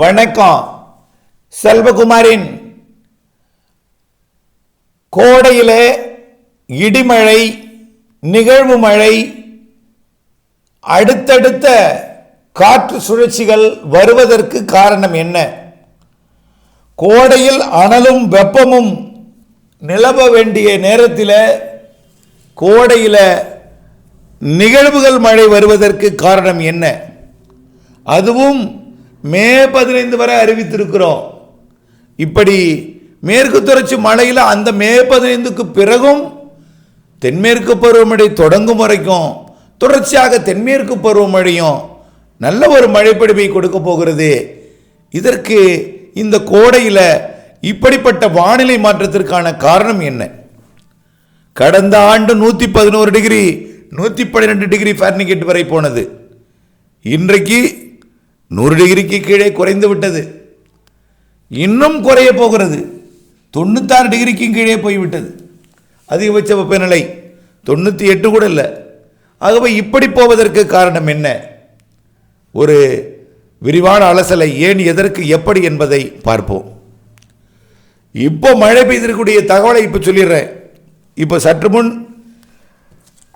வணக்கம். செல்வகுமாரின் கோடையிலே இடிமழை நிகழ்வு மழை அடுத்தடுத்த காற்று சுழற்சிகள் வருவதற்கு காரணம் என்ன? கோடையில் அனலும் வெப்பமும் நிலவ வேண்டிய நேரத்தில் கோடையில் நிகழ்வுகள் மழை வருவதற்கு காரணம் என்ன? அதுவும் மே பதினைந்து வரை அறிவித்திருக்கிறோம். இப்படி மேற்கு தொடர்ச்சி மழையில் அந்த மே பதினைந்துக்கு பிறகும் தென்மேற்கு பருவமழை தொடங்கும் வரைக்கும் தொடர்ச்சியாக தென்மேற்கு பருவமழையும் நல்ல ஒரு மழைப்பொழிவை கொடுக்க போகிறது. இதற்கு இந்த கோடையில் இப்படிப்பட்ட வானிலை மாற்றத்திற்கான காரணம் என்ன? கடந்த ஆண்டு நூற்றி பதினோரு டிகிரி நூற்றி பன்னிரெண்டு டிகிரி ஃபேர்னிகேட் வரை போனது. இன்றைக்கு நூறு டிகிரிக்கு கீழே குறைந்து விட்டது. இன்னும் குறைய போகிறது. தொண்ணூத்தாறு டிகிரிக்கும் கீழே போய்விட்டது. அதிகபட்ச வெப்பநிலை தொண்ணூற்றி எட்டு கூட இல்லை. ஆகவே இப்படி போவதற்கு காரணம் என்ன? ஒரு விரிவான அலசலை ஏன் எதற்கு எப்படி என்பதை பார்ப்போம். இப்போ மழை பெய்திருக்கக்கூடிய தகவலை இப்போ சொல்லிடுறேன். இப்போ சற்று முன்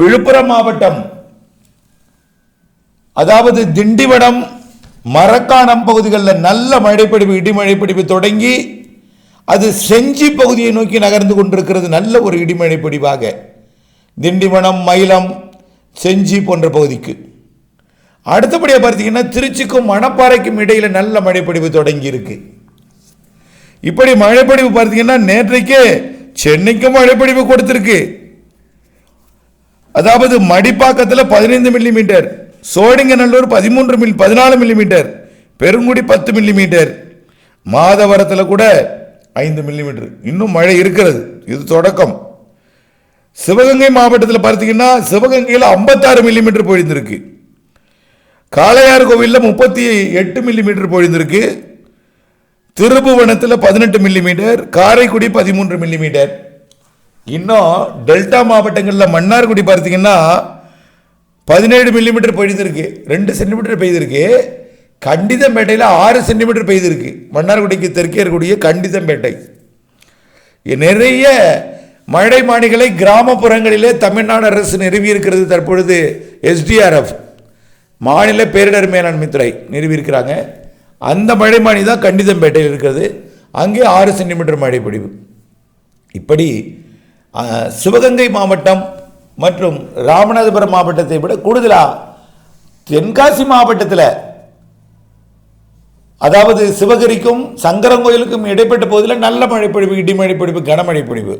விழுப்புரம் மாவட்டம் அதாவது திண்டிவனம் மரக்காணம் பகுதிகளில் நல்ல மழைப்பிடிப்பு இடிமழைப்பிடிப்பு தொடங்கி அது செஞ்சி பகுதியை நோக்கி நகர்ந்து கொண்டிருக்கிறது நல்ல ஒரு இடிமழைப்பிடிவாக திண்டிவனம் மயிலம் செஞ்சி போன்ற பகுதிக்கு. அடுத்தபடியாக பார்த்தீங்கன்னா திருச்சிக்கும் மணப்பாறைக்கும் இடையில் நல்ல மழைப்பிடிப்பு தொடங்கி இருக்கு இப்படி மழைப்பிடிப்பு பார்த்தீங்கன்னா நேற்றைக்கே சென்னைக்கும் மழைப்பிடிப்பு கொடுத்துருக்கு. அதாவது மடிப்பாக்கத்தில் பதினைந்து மில்லி மீட்டர் சோழிங்கநல்லூர் பதிமூன்று மில் பதினாலு மில்லிமீட்டர் பெருங்குடி பத்து மில்லிமீட்டர் மாதவரத்தில் கூட ஐந்து மில்லிமீட்டர் இன்னும் மழை இருக்கிறது. இது தொடக்கம். சிவகங்கை மாவட்டத்தில் பார்த்தீங்கன்னா சிவகங்கையில் ஐம்பத்தாறு மில்லிமீட்டர் பொழிந்திருக்கு. காளையார் கோவிலில் முப்பத்தி எட்டு மில்லிமீட்டர் பொழிந்திருக்கு. திருபுவனத்தில் பதினெட்டு மில்லிமீட்டர் காரைக்குடி பதிமூன்று மில்லிமீட்டர் இன்னும் டெல்டா மாவட்டங்களில் மன்னார்குடி பார்த்தீங்கன்னா பதினேழு மில்லிமீட்டர் பொழிந்திருக்கு ரெண்டு சென்டிமீட்டர் பெய்திருக்கு. கண்டிதம்பேட்டையில் ஆறு சென்டிமீட்டர் பெய்திருக்கு. மன்னார்குடிக்கு தெற்கே இருக்கக்கூடிய கண்டிதம்பேட்டை நிறைய மழை மாணிகளை கிராமப்புறங்களிலே தமிழ்நாடு அரசு நிறுவியிருக்கிறது தற்பொழுது எஸ்டிஆர்எஃப் மாநில பேரிடர் மேலாண்மை துறை நிறுவியிருக்கிறாங்க அந்த மழைமானி தான் கண்டிதம்பேட்டையில் இருக்கிறது. அங்கே ஆறு சென்டிமீட்டர் மழை பொழிவு. இப்படி சிவகங்கை மாவட்டம் மற்றும் ராமநாதபுரம் மாவட்டத்தை விட கூடுதலாக தென்காசி மாவட்டத்தில் அதாவது சிவகிரிக்கும் சங்கரங்கோயிலுக்கும் இடைப்பட்ட பகுதியில் நல்ல மழைப்பொழிவு இடி மழைப்பொழிவு கனமழை பொழிவு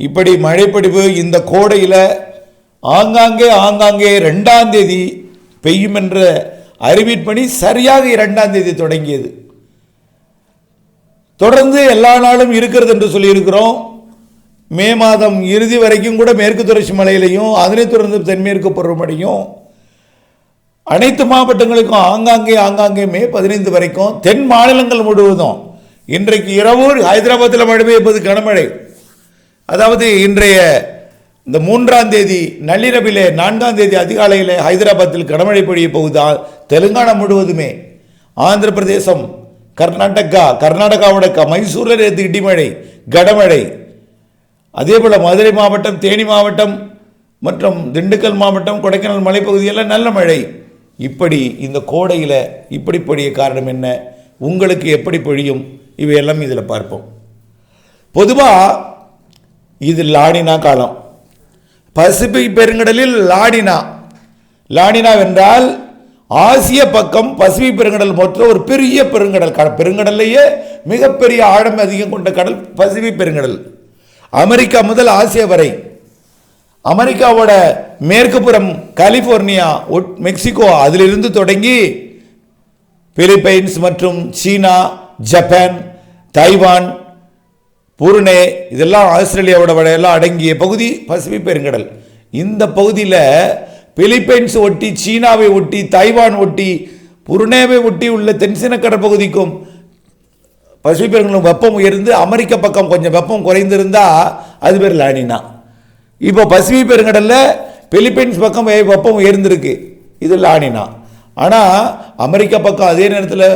இப்படி மழைப்பொழிவு இந்த கோடையில் ஆங்காங்கே ஆங்காங்கே ரெண்டாம் தேதி பெய்யும் என்ற அறிவிப்பணி சரியாக இரண்டாம் தேதி தொடங்கியது. தொடர்ந்து எல்லா நாளும் இருக்கிறது என்று சொல்லியிருக்கிறோம். மே மாதம் இறுதி வரைக்கும் கூட மேற்கு தொடர்ச்சி மலையிலையும் அதனைத் தொடர்ந்து தென்மேற்கு பருவமழையும் அனைத்து மாவட்டங்களுக்கும் ஆங்காங்கே ஆங்காங்கே மே பதினைந்து வரைக்கும் தென் மாநிலங்கள் முழுவதும் இன்றைக்கு இரவு ஹைதராபாத்தில் மழை பெய்யப்பது கனமழை. அதாவது இன்றைய இந்த மூன்றாம் தேதி நள்ளிரவிலே நான்காம் தேதி அதிகாலையில் ஹைதராபாத்தில் கனமழை பொழிய போகுதா? தெலுங்கானா முழுவதுமே. ஆந்திர பிரதேசம் கர்நாடகா கர்நாடகாவோட மைசூரில் நேற்று இடிமழை கனமழை. அதே போல் மதுரை மாவட்டம் தேனி மாவட்டம் மற்றும் திண்டுக்கல் மாவட்டம் கொடைக்கானல் மலைப்பகுதியெல்லாம் நல்ல மழை. இப்படி இந்த கோடையில் இப்படி பொழிய காரணம் என்ன? உங்களுக்கு எப்படி பொழியும்? இவையெல்லாம் இதில் பார்ப்போம். பொதுவாக இது லாடினா காலம். பசிபிக் பெருங்கடலில் லாடினா லாடினா என்றால் ஆசிய பக்கம் பசிபிக் பெருங்கடல் மொத்த ஒரு பெரிய பெருங்கடல் க- பெருங்கடல்லையே மிகப்பெரிய ஆழம் அதிகம் கொண்ட கடல் பசிபிக் பெருங்கடல். அமெரிக்கா முதல் ஆசியா வரை. அமெரிக்காவோட மேற்கு புறம் கலிபோர்னியா ஒட்- மெக்சிகோ அதிலிருந்து தொடங்கி பிலிப்பைன்ஸ் மற்றும் சீனா ஜப்பான் தைவான் புருனே இதெல்லாம் ஆஸ்திரேலியாவோட வடையெல்லாம் அடங்கிய பகுதி பசிபிக் பெருங்கடல். இந்த பகுதியில் பிலிப்பைன்ஸ் ஒட்டி சீனாவை ஒட்டி தைவான் ஒட்டி புருனேவை ஒட்டி உள்ள தென்சின கடற்பகுதிக்கும் பசிபிக் வெப்பம் உயர்ந்து அமெரிக்க பக்கம் கொஞ்சம் வெப்பம் குறைந்திருந்தா அது பேர் லானினா. இப்போ பசிபிக் பெருங்கடலில் பிலிப்பைன்ஸ் பக்கம் வெப்பம் உயர்ந்திருக்கு. இது லானினா. ஆனால் அமெரிக்கா பக்கம் அதே நேரத்தில்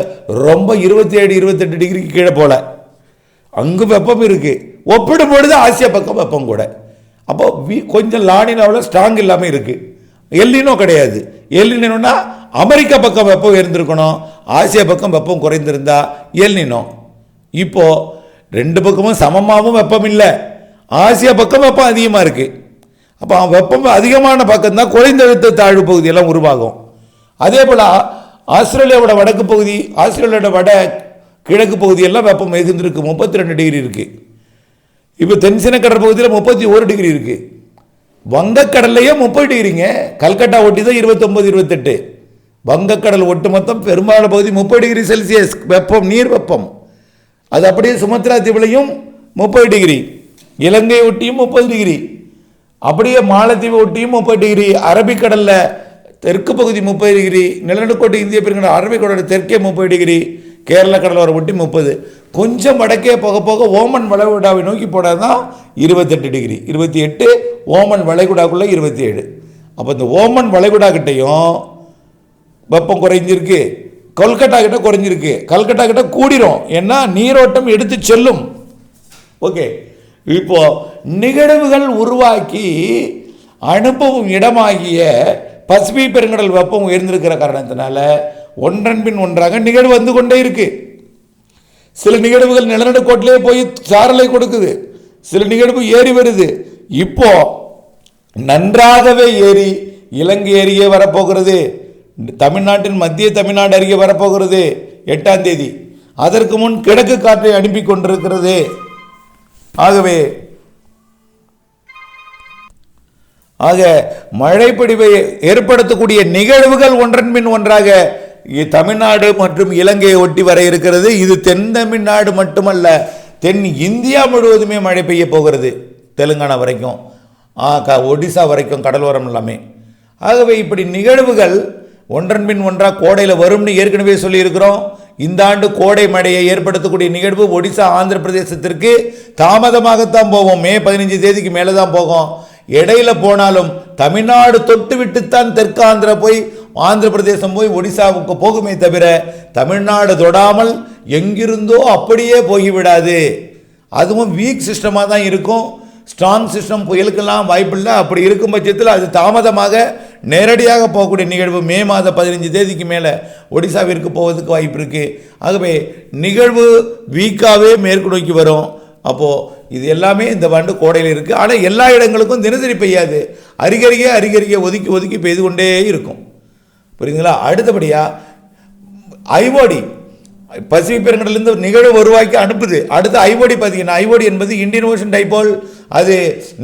ரொம்ப இருபத்தி ஏழு இருபத்தெட்டு டிகிரிக்கு கீழே போல. அங்கு வெப்பம் இருக்குது ஒப்பிடும் பொழுது ஆசியா பக்கம் வெப்பம் கூட. அப்போ கொஞ்சம் லானினாவில் ஸ்ட்ராங் இல்லாமல் இருக்குது எல்லினோ கிடையாது. எல்லினோன்னா அமெரிக்கா பக்கம் வெப்பம் இருந்திருக்கணும் ஆசியா பக்கம் வெப்பம் குறைந்திருந்தா எல்லினோ. இப்போ ரெண்டு பக்கமும் சமமாகவும் வெப்பம் இல்லை. ஆசியா பக்கம் வெப்பம் அதிகமாக இருக்குது அப்போ வெப்பம் அதிகமான பக்கம் தான் குறைந்தழுத்த தாழ்வு பகுதியெல்லாம் உருவாகும். அதே போல் ஆஸ்திரேலியாவோட வடக்கு பகுதி ஆஸ்திரேலியாவோட வட கிழக்கு பகுதியெல்லாம் வெப்பம் மிகுந்திருக்கு. முப்பத்தி ரெண்டு டிகிரி இருக்குது இப்போ தென்சினக்கடல் பகுதியில் முப்பத்தி ஒரு டிகிரி இருக்குது வங்கக்கடல்லையே முப்பது டிகிரிங்க. கல்கட்டா ஒட்டி தான் இருபத்தொம்பது இருபத்தெட்டு. வங்கக்கடல் ஒட்டு மொத்தம் பெரும்பாலான பகுதி முப்பது டிகிரி செல்சியஸ். வெப்பம் நீர் வெப்பம். அது அப்படியே சுமத்ரா தீவுலையும் முப்பது டிகிரி இலங்கை ஒட்டியும் முப்பது டிகிரி அப்படியே மாலத்தீவு ஒட்டியும் முப்பது டிகிரி அரபிக்கடலில் தெற்கு பகுதி முப்பது டிகிரி நிலநடுக்கோட்டு இந்திய பெருங்கடல் அரபிக்கடலோட தெற்கே முப்பது டிகிரி கேரள கடலோரை ஒட்டி முப்பது. கொஞ்சம் வடக்கே போக போக ஓமன் வளைகுடாவை நோக்கி போனால் தான் இருபத்தெட்டு டிகிரி இருபத்தி எட்டு ஓமன் வளைகுடாக்குள்ளே இருபத்தி ஏழு. அப்போ இந்த ஓமன் வளைகுடா கிட்டேயும் வெப்பம் குறைஞ்சிருக்கு. கொல்கட்டா கிட்ட குறைஞ்சிருக்கு. கல்கட்டா கிட்ட கூடிரும். ஏன்னா நீரோட்டம் எடுத்து செல்லும். ஓகே. இப்போ நிகழ்வுகள் உருவாக்கி அனுப்பவும் இடமாகிய பசிபிக் பெருங்கடல் வெப்பம் உயர்ந்திருக்கிற காரணத்தினால ஒன்றன் பின் ஒன்றாக நிகழ்வு வந்து கொண்டே இருக்கு. சில நிகழ்வுகள் நிலநடுக்கோட்டிலே போய் சாரலை கொடுக்குது. சில நிகழ்வு ஏறி வருது. இப்போ நன்றாகவே ஏறி இலங்கை ஏரியே வரப்போகிறது. தமிழ்நாட்டின் மத்திய தமிழ்நாடு அருகே வரப்போகிறது எட்டாம் தேதி. அதற்கு முன் கிழக்கு காற்றை அனுப்பி கொண்டிருக்கிறது. ஆகவே ஆக மழைப்பிடிவை ஏற்படுத்தக்கூடிய நிகழ்வுகள் ஒன்றன் பின் ஒன்றாக தமிழ்நாடு மற்றும் இலங்கையை ஒட்டி வர இருக்கிறது. இது தென் தமிழ்நாடு மட்டுமல்ல தென் இந்தியா முழுவதுமே மழை பெய்ய போகிறது. தெலுங்கானா வரைக்கும் ஒடிசா வரைக்கும் கடலோரம் எல்லாமே. ஆகவே இப்படி நிகழ்வுகள் ஒன்றன் பின் ஒன்றாக கோடையில் வரும்னு ஏற்கனவே சொல்லியிருக்கிறோம். இந்த ஆண்டு கோடை மழையை ஏற்படுத்தக்கூடிய நிகழ்வு ஒடிசா ஆந்திர பிரதேசத்திற்கு தாமதமாகத்தான் போவோம் மே பதினஞ்சு தேதிக்கு மேலே தான் போகும். இடையில போனாலும் தமிழ்நாடு தொட்டு விட்டுத்தான் தெற்கு போய் ஆந்திர பிரதேசம் போய் ஒடிசாவுக்கு போகுமே தவிர தமிழ்நாடு தொடாமல் எங்கிருந்தோ அப்படியே போய்விடாது அதுவும் வீக் சிஸ்டமாக தான் இருக்கும். ஸ்ட்ராங் சிஸ்டம் புயலுக்கெல்லாம் வாய்ப்பில்லை. அப்படி இருக்கும் பட்சத்தில் அது தாமதமாக நேரடியாக போகக்கூடிய நிகழ்வு மே மாத பதினஞ்சு தேதிக்கு மேலே ஒடிசாவிற்கு போவதுக்கு வாய்ப்பு இருக்குது ஆகவே நிகழ்வு வீக்காகவே மேற்கு நோக்கி வரும். அப்போது இது எல்லாமே இந்த ஆண்டு கோடையில் இருக்குது ஆனால் எல்லா இடங்களுக்கும் தினசரி பெய்யாது. அருகருகே அருகருகே ஒதுக்கி ஒதுக்கி பெய்து கொண்டே இருக்கும். புரியுதுங்களா? அடுத்தபடியாக ஐஓடி பசிபிக் பெருங்கடலேருந்து நிகழ்வு உருவாக்கி அனுப்புது. அடுத்து ஐஓடி பார்த்தீங்கன்னா ஐஓடி என்பது இந்தியன் ஓஷன் டைபோல். அது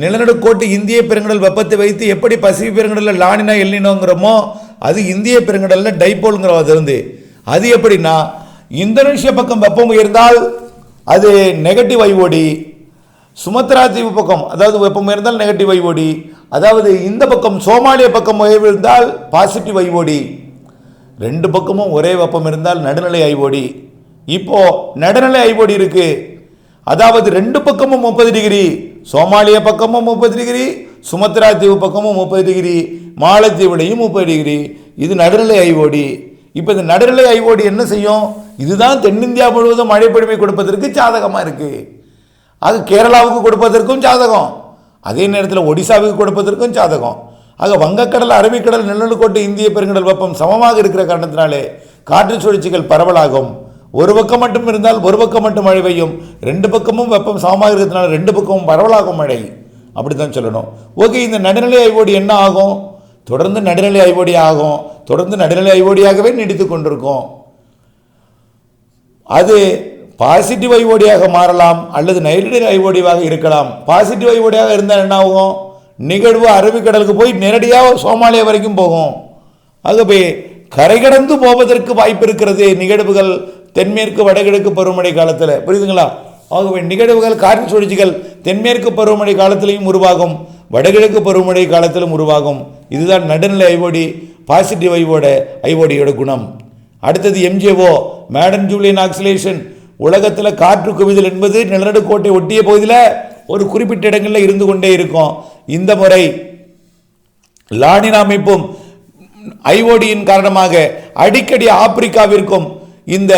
நிலநடுக்கோட்டு இந்திய பெருங்கடல் வெப்பத்தை வைத்து எப்படி பசிபிக் பெருங்கடலில் லானினா எல்லினோங்கிறோமோ அது இந்திய பெருங்கடலில் டைபோலுங்கிற அது வந்து அது எப்படின்னா இந்தோனேஷியா பக்கம் வெப்பம் உயர்ந்தால் அது நெகட்டிவ் ஐஓடி சுமத்ரா தீவு பக்கம் அதாவது வெப்பம் உயர்ந்தால் நெகட்டிவ் ஐஓடி அதாவது இந்த பக்கம் சோமாலிய பக்கம் உயர்ந்தால் இருந்தால் பாசிட்டிவ் ஐஓடி. ரெண்டு பக்கமும் ஒரே வெப்பம் இருந்தால் நடுநிலை ஐஓடி இப்போ நடுநிலை ஐஓடி இருக்கு. அதாவது ரெண்டு பக்கமும் முப்பது டிகிரி சோமாலிய பக்கமும் முப்பது டிகிரி சுமத்ரா தீவு பக்கமும் முப்பது டிகிரி மாலத்தீவுடையும் முப்பது டிகிரி. இது நடுநிலை ஐஓடி இப்போ இந்த நடுநிலை ஐஓடி என்ன செய்யும்? இதுதான் தென்னிந்தியா முழுவதும் மழைப்பொழிவை கொடுப்பதற்கு சாதகமாக இருக்குது அது கேரளாவுக்கு கொடுப்பதற்கும் சாதகம். அதே நேரத்தில் ஒடிசாவுக்கு கொடுப்பதற்கும் சாதகம். ஆக வங்கக்கடல் அரபிக்கடல் நிலநடுக்கோட்டு இந்திய பெருங்கடல் வெப்பம் சமமாக இருக்கிற காரணத்தினாலே காற்று சுழற்சிகள் பரவலாகும். ஒரு பக்கம் மட்டும் இருந்தால் ஒரு பக்கம் மட்டும் மழை பெய்யும். ரெண்டு பக்கமும் வெப்பம் சமமாக இருக்கிறதுனால ரெண்டு பக்கமும் பரவலாகும் மழை. அப்படித்தான் சொல்லணும். ஓகே இந்த நடுநிலை ஐவோடி என்ன ஆகும்? தொடர்ந்து நடுநிலை ஐவோடி ஆகும். தொடர்ந்து நடுநிலை ஐவோடியாகவே நீடித்து கொண்டிருக்கும். அது பாசிட்டிவ் ஐவோடியாக மாறலாம் அல்லது நைட்ரஜன் ஐவோடிவாக இருக்கலாம். பாசிட்டிவ் ஐவோடியாக இருந்தால் என்ன ஆகும்? நிகழ்வு அரபிக்கடலுக்கு போய் நேரடியாக சோமாலியா வரைக்கும் போகும். ஆகவே கரை கடந்து போவதற்கு வாய்ப்பு இருக்கிறது. நிகழ்வுகள் தென்மேற்கு வடகிழக்கு பருவமழை காலத்தில். புரியுதுங்களா? ஆகவே நிகழ்வுகள் காற்று சுழற்சிகள் தென்மேற்கு பருவமழை காலத்திலையும் உருவாகும். வடகிழக்கு பருவமழை காலத்திலும் உருவாகும். இதுதான் நடுநிலை ஐஓடி பாசிட்டிவ் ஐவோட ஐஓடியோட குணம். அடுத்தது எம்ஜேஓ மேடன் ஜூலியன் ஆக்சிலேஷன். உலகத்தில் காற்று குவிதல் என்பது நிலநடுக்கோட்டை ஒட்டிய பகுதியில் ஒரு குறிப்பிட்ட இடங்களில் இருந்து கொண்டே இருக்கும். இந்த முறை லானின் அமைப்பும் ஐஓடியின் காரணமாக அடிக்கடி ஆப்பிரிக்காவிற்கும் இந்த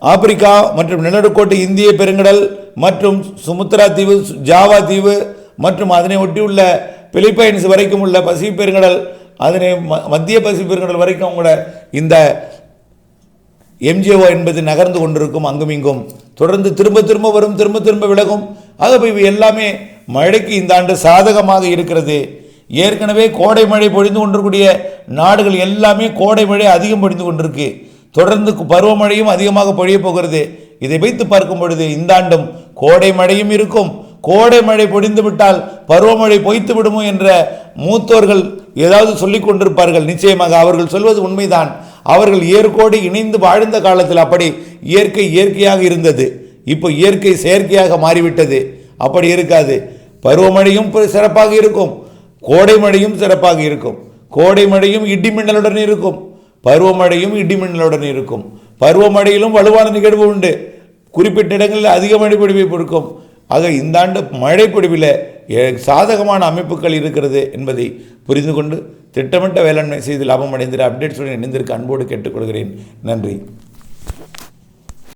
ஆப்பிரிக்கா மற்றும் நிலநடுக்கோட்டு இந்திய பெருங்கடல் மற்றும் சுமுத்ரா தீவு ஜாவா தீவு மற்றும் அதனை ஒட்டியுள்ள பிலிப்பைன்ஸ் வரைக்கும் உள்ள பசிபிக் பெருங்கடல் அதனை ம- மத்திய பசிபிக் பெருங்கடல் வரைக்கும் கூட இந்த எம்ஜிஓ என்பது நகர்ந்து கொண்டிருக்கும் அங்கும் இங்கும். தொடர்ந்து திரும்ப திரும்ப வரும் திரும்ப திரும்ப விலகும். ஆக இவை எல்லாமே மழைக்கு இந்த ஆண்டு சாதகமாக இருக்கிறது. ஏற்கனவே கோடை மழை பொழிந்து கொண்டிருக்கூடிய நாடுகள் எல்லாமே கோடை மழை அதிகம் பொழிந்து கொண்டிருக்கு. தொடர்ந்து பருவமழையும் அதிகமாக பொழியப் போகிறது. இதை வைத்து பார்க்கும் பொழுது இந்த ஆண்டும் கோடை மழையும் இருக்கும். கோடை மழை பொழிந்து விட்டால் பருவமழை பொய்த்து விடுமோ என்ற மூத்தோர்கள் ஏதாவது சொல்லிக் கொண்டிருப்பார்கள். நிச்சயமாக அவர்கள் சொல்வது உண்மைதான். அவர்கள் இயற்கோடு இணைந்து வாழ்ந்த காலத்தில் அப்படி இயற்கை இயற்கையாக இருந்தது. இப்போ இயற்கை செயற்கையாக மாறிவிட்டது. அப்படி இருக்காது. பருவமழையும் சிறப்பாக இருக்கும். கோடை மழையும் சிறப்பாக இருக்கும். கோடை மழையும் இடிமின்னலுடன் இருக்கும். பருவமழையும் இடிமின்னலுடன் இருக்கும். பருவமழையிலும் வலுவான நிகழ்வு உண்டு. குறிப்பிட்ட இடங்களில் அதிக மழை பொழிவை பொறுக்கும். ஆக இந்த ஆண்டு மழை பொழிவில் சாதகமான அமைப்புகள் இருக்கிறது என்பதை புரிந்து கொண்டு திட்டமிட்ட வேளாண்மை செய்து லாபம் அடைந்திட அப்டேட்ஸுடன் இணைந்திருக்க அன்போடு கேட்டுக்கொள்கிறேன். நன்றி.